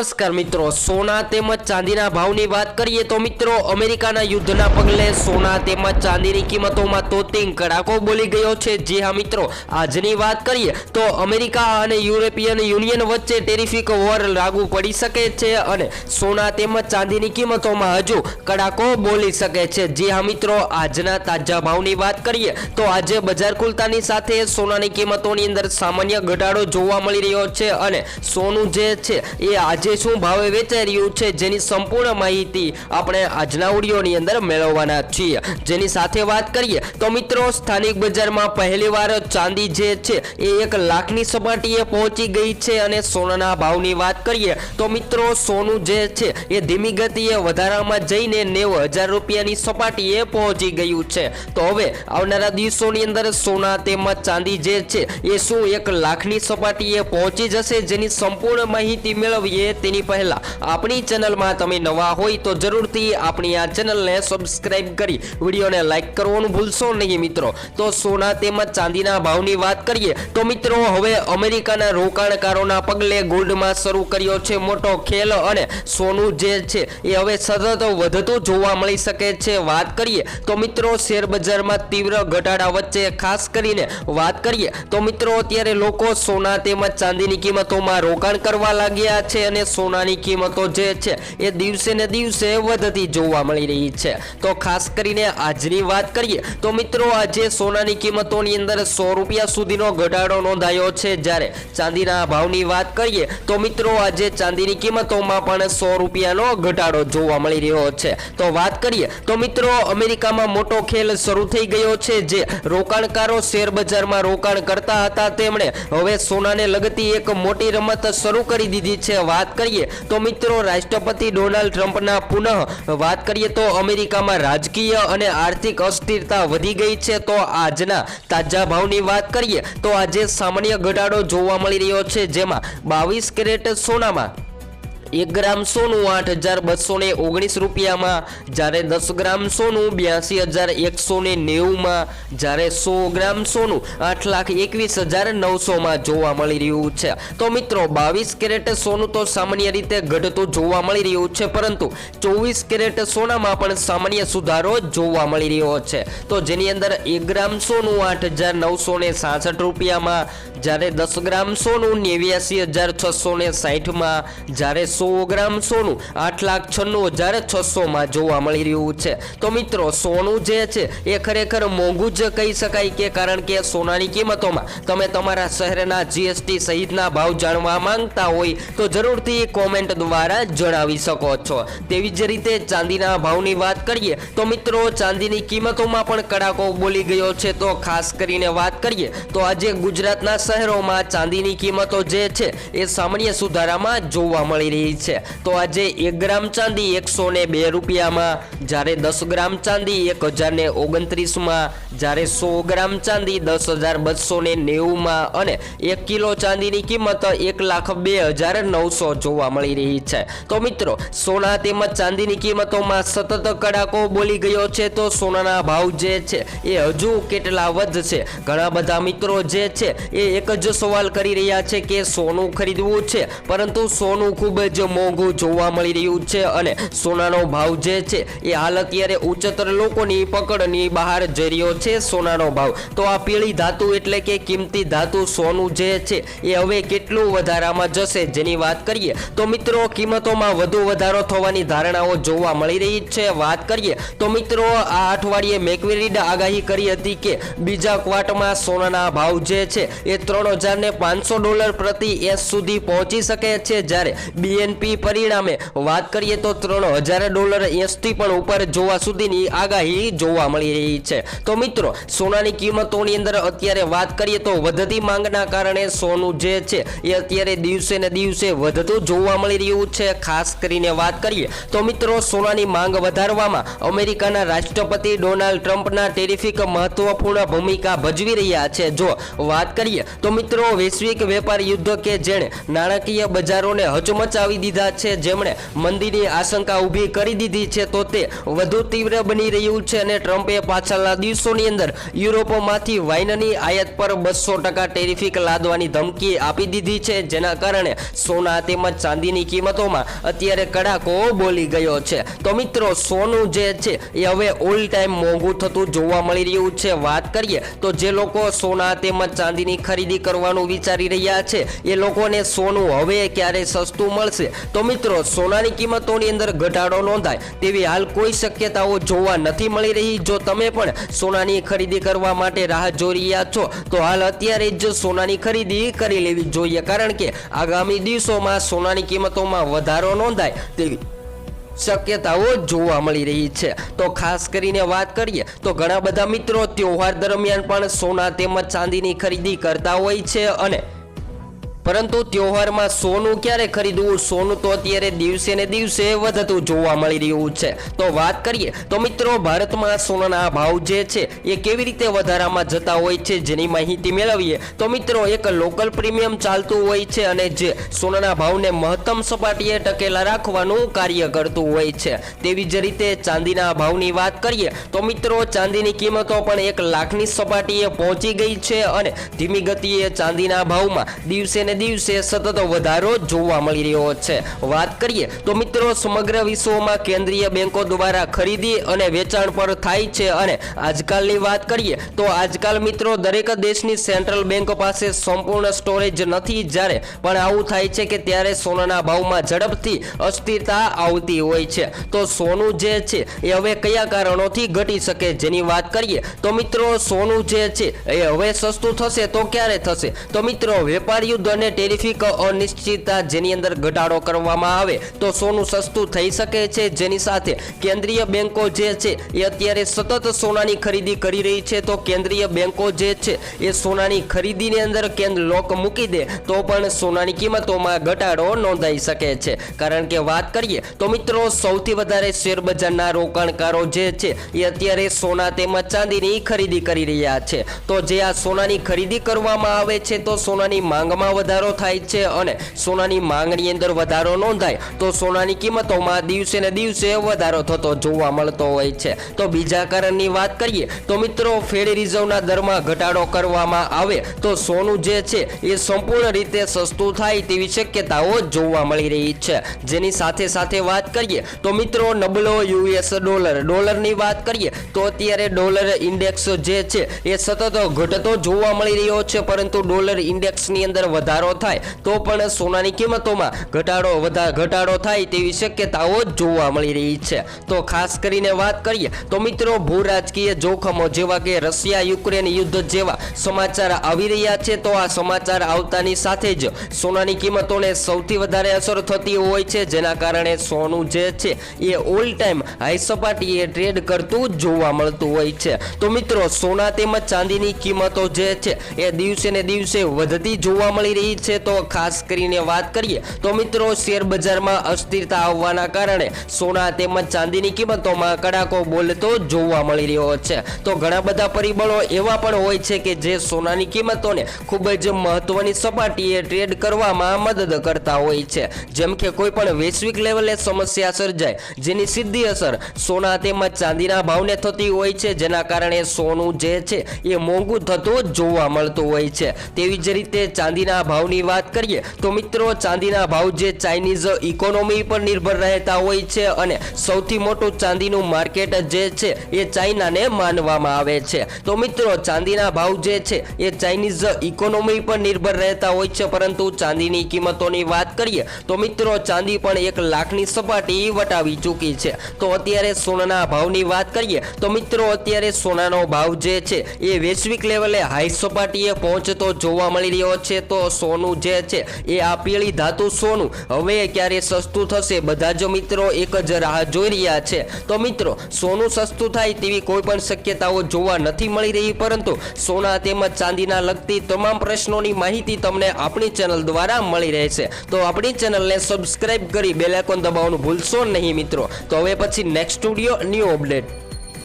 નમસ્કાર મિત્રો, સોના તેમજ ચાંદીના ભાવની વાત કરીએ તો મિત્રો, અમેરિકાના યુદ્ધના પગલે સોના તેમજ ચાંદીની કિંમતોમાં તોતિંગ કડાકો બોલી ગયો છે. જે હા મિત્રો, આજની વાત કરીએ તો અમેરિકા અને યુરોપિયન યુનિયન વચ્ચે ટેરિફિક વોર લાગુ પડી શકે છે અને સોના તેમજ ચાંદીની કિંમતોમાં હજુ કડાકો બોલી શકે છે. જે હા મિત્રો, આજના તાજા ભાવની વાત કરીએ તો આજે બજાર ખુલતાની સાથે સોનાની કિંમતોની અંદર સામાન્ય ઘટાડો જોવા મળી રહ્યો છે અને સોનું જે છે એ આજે શું ભાવે વેચાઈ રહ્યું છે જેની સંપૂર્ણ માહિતી આપણે આજના ઓડિયોની અંદર મેળવવાના છીએ. જેની સાથે વાત કરીએ તો મિત્રો, સ્થાનિક બજારમાં પહેલીવાર ચાંદી જે છે એ એક લાખની સપાટીએ પહોંચી ગઈ છે અને સોનાના ભાવની વાત કરીએ તો મિત્રો, સોનું જે છે એ ધીમી ગતિએ વધારામાં જઈને નેવું હજાર રૂપિયાની સપાટીએ પહોંચી ગયું છે. તો હવે આવનારા દિવસોની અંદર સોના તેમજ ચાંદી જે છે એ શું એક લાખની સપાટીએ પહોંચી જશે જેની સંપૂર્ણ માહિતી મેળવીએ તેની પહેલા આપણી ચેનલમાં તમે નવા હોય તો જરૂરથી આપણી આ ચેનલને સબસ્ક્રાઇબ કરી વિડીયોને લાઇક કરવાનું ભૂલશો નહીં મિત્રો. તો સોના તેમજ ચાંદીના ભાવની વાત કરીએ તો મિત્રો હવે અમેરિકાના રોકાણકારોના પગલે ગોલ્ડમાં શરૂ કર્યો છે મોટો ખેલ અને સોનું જે છે એ હવે સતત વધતું જોવા મળી શકે છે. વાત કરીએ તો મિત્રો શેર બજારમાં તીવ્ર ઘટાડા વચ્ચે ખાસ કરીને વાત કરીએ તો મિત્રો અત્યારે લોકો સોના તેમજ ચાંદીની કિંમતોમાં રોકાણ કરવા લાગ્યા છે અને સોનાની કિંમતો જે છે એ દિવસે ને દિવસે વધતી જોવા મળી રહી છે. તો ખાસ કરીને આજની વાત કરીએ તો મિત્રો આજે સોનાની કિંમતોની અંદર સો રૂપિયા સુધીનો ઘટાડો નોંધાયો છે. જ્યારે ચાંદીના ભાવની વાત કરીએ તો મિત્રો આજે ચાંદીની કિંમતોમાં પણ સો રૂપિયાનો ઘટાડો જોવા મળી રહ્યો છે. તો વાત કરીએ તો મિત્રો અમેરિકામાં મોટો ખેલ શરૂ થઈ ગયો છે. જે રોકાણકારો શેર બજારમાં રોકાણ કરતા હતા. તેમણે હવે સોનાને લગતી એક મોટી રમત શરૂ કરી દીધી છે. વાત કરીએ તો મિત્રો, રાષ્ટ્રપતિ ડોનાલ્ડ ટ્રમ્પના પુનઃ વાત કરીએ તો અમેરિકામાં રાજકીય અને આર્થિક અસ્થિરતા વધી ગઈ છે. તો આજના તાજા ભાવની વાત કરીએ તો આજે સામાન્ય ઘટાડો જોવા મળી રહ્યો છે, જેમાં બાવીસ કેરેટ સોનામાં એક ગ્રામ સોનું આઠ હજાર બસો ને ઓગણીસ રૂપિયામાં, જ્યારે દસ ગ્રામ સોનું બ્યાસી હજાર એકસો ને નેવુંમાં, જ્યારે સો ગ્રામ સોનું આઠ લાખ એકવીસ હજાર નવસોમાં જોવા મળી રહ્યું છે. તો મિત્રો, બાવીસ કેરેટ સોનું તો સામાન્ય રીતે ઘટતું જોવા મળી રહ્યું છે, પરંતુ ચોવીસ કેરેટ સોનામાં પણ સામાન્ય સુધારો જોવા મળી રહ્યો છે. તો જેની અંદર એક ગ્રામ સોનું આઠ હજાર નવસો ને સાસઠ રૂપિયામાં, જ્યારે દસ ગ્રામ સોનું નેવ્યાસી હજાર છસો ને સાઠમાં, જ્યારે સો ગ્રામ સોનું, આઠ લાખ છન્નું હજાર છસોમાં જોવા મળી રહ્યું છે. તો મિત્રો, સોનું જે છે, એ ખરેખર મોંઘું જ કહી શકાય કે કારણ કે સોનાની કિંમતોમાં તમે તમારા શહેરના જીએસટી સહિતના ભાવ જાણવા માંગતા હોય, તો જરૂરથી કોમેન્ટ દ્વારા જણાવી શકો છો. તેવી જ રીતે ચાંદીના ભાવની વાત કરીએ, તો મિત્રો, ચાંદીની કિંમતોમાં પણ કડાકો બોલી ગયો છે. તો ખાસ કરીને વાત કરીએ, તો આજે ગુજરાતના શહેરોમાં ચાંદીની કિંમતો જે છે, એ સામાન્ય સુધારામાં જોવા મળી રહી છે. તો આજે એક ગ્રામ ચાંદી એકસો ને બે રૂપિયામાં, જ્યારે દસ ગ્રામ ચાંદી એક હજાર ને ઓગણત્રીસમાં, જ્યારે સો ગ્રામ ચાંદી દસ હજાર બસો ને નેવુંમાં અને એક કિલો ચાંદીની કિંમત એક લાખ બે હજાર નવસો જોવા મળી રહી છે. તો મિત્રો, સોના તેમજ ચાંદીની કિંમતોમાં સતત કડાકો બોલી ગયો છે, તો સોનાના ભાવ જે છે એ હજુ કેટલા વધશે? ઘણા બધા મિત્રો જે છે એ એક જ સવાલ કરી રહ્યા છે કે સોનું ખરીદવું છે, પરંતુ સોનું ખૂબ જ મોંઘું જોવા મળી રહ્યું છે અને સોનાનો ભાવ જે છે એ હાલ અત્યારે ઉચ્ચતર લોકોની પકડની બહાર જઈ રહ્યો છે સોનાનો ભાવ. તો આ પીળી ધાતુ એટલે કે કિંમતી ધાતુ સોનું જે છે એ હવે કેટલું વધારામાં જશે જેની વાત કરીએ તો મિત્રો કિંમતોમાં વધુ વધારો થવાની ધારણાઓ જોવા મળી રહી છે. વાત કરીએ તો મિત્રો આ અઠવાડિયે મેકવેરીડ આગાહી કરી હતી કે બીજા ક્વાર્ટમાં સોનાના ભાવ જે છે એ ત્રણ હજાર ને પાંચસો ડોલર પ્રતિ એસ સુધી પહોંચી શકે છે જ્યારે બીએનપી પરિણામે. વાત કરીએ તો ત્રણ હજાર ડોલર એસથી પણ ઉપર જોવા સુધીની આગાહી જોવા મળી રહી છે. તો મિત્રો, સોનાની કિંમતોની અંદર અત્યારે વાત કરીએ તો વધતી માંગના કારણે સોનું જે છે, એ અત્યારે દિવસે ને દિવસે વધતું જોવા મળી રહ્યું છે. ખાસ કરીને વાત કરીએ તો મિત્રો, સોનાની માંગ વધારવામાં અમેરિકાના રાષ્ટ્રપતિ ડોનાલ્ડ ટ્રમ્પના ટેરિફિક મહત્વપૂર્ણ ભૂમિકા ભજવી રહ્યા છે. જો વાત કરીએ તો મિત્રો, વૈશ્વિક વેપાર યુદ્ધ કે જેણે નાણાકીય બજારોને હચમચાવી દીધા છે. જેમણે મંદીની આશંકા ઊભી કરી દીધી છે, તો તે વધુ તીવ્ર બની રહ્યું છે અને ટ્રમ્પે પાછળના દિવસોની અંદર યુરોપમાંથી વાઇનની આયાત પર બસો ટકા ટેરિફિક લાદવાની ધમકી આપી દીધી છે, જેના કારણે સોના તેમજ ચાંદીની કિંમતોમાં અત્યારે કડાકો બોલી ગયો છે. તો મિત્રો, સોનું જે છે, એ હવે ઓલ ટાઈમ મોંઘું થતું જોવા મળી રહ્યું છે. વાત કરીએ તો જે લોકો સોના તેમજ ચાંદીની ખરીદી કરવાનું વિચારી રહ્યા છે, એ લોકોને સોનું હવે ક્યારે સસ્તું મળશે? તો મિત્રો, સોનાની કિંમતોની અંદર ઘટાડો નોંધાય તેવી હાલ કોઈ શક્યતાઓ જોવા નથી મળી રહી. જો તમે પણ સોનાની ખરીદી કરવા માટે રાહ જોઈ રહ્યા છો, તો હાલ અત્યારે જ સોનાની ખરીદી કરી લેવી જોઈએ. કારણ કે આગામી દિવસોમાં સોનાની કિંમતોમાં વધારો નોંધાય તેવી શક્યતાઓ જોવા મળી રહી છે. તો ખાસ કરીને વાત કરીએ, તો ઘણા બધા મિત્રો તહેવાર દરમિયાન પણ સોના તેમજ ચાંદીની ખરીદી કરતા હોય છે અને પરંતુ તહેવારમાં સોનું ક્યારે ખરીદવું? સોનું તો અત્યારે દિવસે ને દિવસે વધતું જોવા મળી રહ્યું છે. તો વાત કરીએ, તો મિત્રો ભારતમાં સોનાના ભાવ જે છે, એ કેવી રીતે વધારામાં જતા હોય છે જેની માહિતી મેળવીએ, તો મિત્રો એક લોકલ પ્રીમિયમ ચાલતું હોય છે અને જે સોનાના ભાવને મહત્તમ સપાટીએ ટકેલા રાખવાનું કાર્ય કરતું હોય છે. તેવી જ રીતે ચાંદીના ભાવની વાત કરીએ, તો મિત્રો ચાંદીની કિંમતો પણ એક લાખની સપાટીએ પહોંચી ગઈ છે અને ધીમી ગતિએ ચાંદીના ભાવમાં દિવસે ને દિવસે સતત વધારો જોવા મળી રહ્યો છે. વાત કરીએ તો મિત્રો, સમગ્ર વિશ્વમાં કેન્દ્રીય બેંકો દ્વારા ખરીદી અને વેચાણ પર થાય છે અને આજકાલની વાત કરીએ તો આજકાલ મિત્રો, દરેક દેશની સેન્ટ્રલ બેંક પાસે સંપૂર્ણ સ્ટોરેજ નથી જ્યારે, પણ આવું થાય છે કે ત્યારે સોનાના ભાવમાં ઝડપથી અસ્થિરતા આવતી હોય છે. તો સોનું જે છે એ હવે કયા કારણોથી ઘટી શકે જેની વાત કરીએ તો મિત્રો, સોનું જે છે એ હવે સસ્તું થશે તો ક્યારે થશે? તો મિત્રો, વેપાર યુદ્ધ અને ટેરિફિક અનિશ્ચિતતા જેની અંદર ઘટાડો કરવામાં આવે તો સોનું સસ્તું થઈ શકે છે. જેની સાથે કેન્દ્રીય બેંકો જે છે, એ અત્યારે સતત સોનાની ખરીદી કરી રહી છે. તો કેન્દ્રીય બેંકો જે છે, એ સોનાની ખરીદીની અંદર કેન્દ્ર લોક મૂકી દે તો પણ સોનાની કિંમતોમાં ઘટાડો નોંધાઈ શકે છે. કારણ કે વાત કરીએ તો મિત્રો, સૌથી વધારે શેરબજારના રોકાણકારો જે છે, એ અત્યારે સોના તેમજ ચાંદીની ખરીદી કરી રહ્યા છે. તો જે આ સોનાની ખરીદી કરવામાં આવે છે, તો સોનાની માંગમાં વધારો થાય છે અને સોનાની માંગણી અંદર વધારો નોંધાય, તો સોનાની કિંમતોમાં દિવસે ને દિવસે વધારો થતો જોવા મળતો હોય છે. તો બીજા કારણની વાત કરીએ, તો મિત્રો ફેડ રિઝર્વના દરમાં ઘટાડો કરવામાં આવે, તો સોનું જે છે એ સંપૂર્ણ રીતે સસ્તું થાય તેવી શક્યતાઓ જોવા મળી રહી છે. જેની સાથે સાથે વાત કરીએ, તો મિત્રો નબળો યુએસ ડોલર, ડોલરની વાત કરીએ, તો અત્યારે ડોલર ઇન્ડેક્સ જે છે એ સતત ઘટતો જોવા મળી રહ્યો છે, પરંતુ ડોલર ઇન્ડેક્સની અંદર વધારો થાય, તો પણ સોનાની કિંમતોમાં ઘટાડો વધા ઘટાડો થાય તેવી શક્યતાઓ જોવા મળી રહી છે. તો ખાસ કરીને વાત કરીએ, તો મિત્રો ભૂ રાજકીય જોખમો જેવા કે રશિયા યુક્રેન યુદ્ધ જેવા સમાચાર આવી રહ્યા છે, તો આ સમાચાર આવતાની સાથે જ સોનાની કિંમતોને સૌથી વધારે અસર થતી હોય છે, જેના કારણે સોનું જે છે એ ઓલ ટાઈમ હાઈ સપાટીએ ટ્રેડ કરતું જોવા મળતું હોય છે. તો મિત્રો સોના તેમજ ચાંદીની કિંમતો જે છે એ દિવસે ને દિવસે વધતી જોવા મળી રહી છે તો ખાસ કરીને વાત કરીએ તો મિત્રો શેર બજારમાં અસ્થિરતા આવવાના કારણે સોના તેમજ ચાંદીની કિંમતોમાં કડાકો બોલતો જોવા મળી રહ્યો છે. તો ઘણા બધા પરિબળો એવા પણ હોય છે કે જે સોનાની કિંમતોને ખૂબ જ મહત્વની સપાટીએ ટ્રેડ કરવામાં મદદ કરતા હોય છે. જેમ કે કોઈ પણ વૈશ્વિક લેવલે સમસ્યા સર્જાય, જેની સીધી અસર સોના તેમજ ચાંદીના ભાવને થતી હોય છે. જેના કારણે સોનું જે છે એ મોંઘું થતું જોવા મળતું હોય છે. તેવી જ રીતે ચાંદીના ભાવની વાત કરીએ, તો મિત્રો ચાંદીના ભાવ જે ચાઇનીઝ ઇકોનોમી પર નિર્ભર રહેતા હોય છે અને સૌથી મોટું ચાંદીનું માર્કેટ જે છે એ ચાઇનાને માનવામાં આવે છે. તો મિત્રો ચાંદીના ભાવ જે છે એ ચાઇનીઝ ઇકોનોમી પર નિર્ભર રહેતા હોય છે, પરંતુ ચાંદીની કિંમતોની વાત કરીએ, તો મિત્રો ચાંદી પણ એક લાખની સપાટી વટાવી ચૂકી છે. તો અત્યારે સોનાના ભાવની વાત કરીએ, તો મિત્રો અત્યારે સોનાનો ભાવ જે છે એ વૈશ્વિક લેવલે હાઈ સપાટીએ પહોંચતો જોવા મળી રહ્યો છે. તો સોનું જે છે એ આ પીળી ધાતુ સોનું. હવે ક્યારે સસ્તું થશે? બધા જ મિત્રો એક જ રાહ જોઈ રહ્યા છે. તો મિત્રો, સોનું સસ્તું થાય તેવી કોઈ પણ શક્યતાઓ જોવા નથી મળી રહી, પરંતુ સોના તેમજ ચાંદીના લગતી તમામ પ્રશ્નોની માહિતી તમને આપણી ચેનલ દ્વારા મળી રહેશે. તો આપણી ચેનલને સબસ્ક્રાઇબ કરી બેલાઇકોન દબાવવાનું ભૂલશો નહીં મિત્રો. તો હવે પછી નેક્સ્ટ સ્ટુડિયો ન્યૂ અપડેટ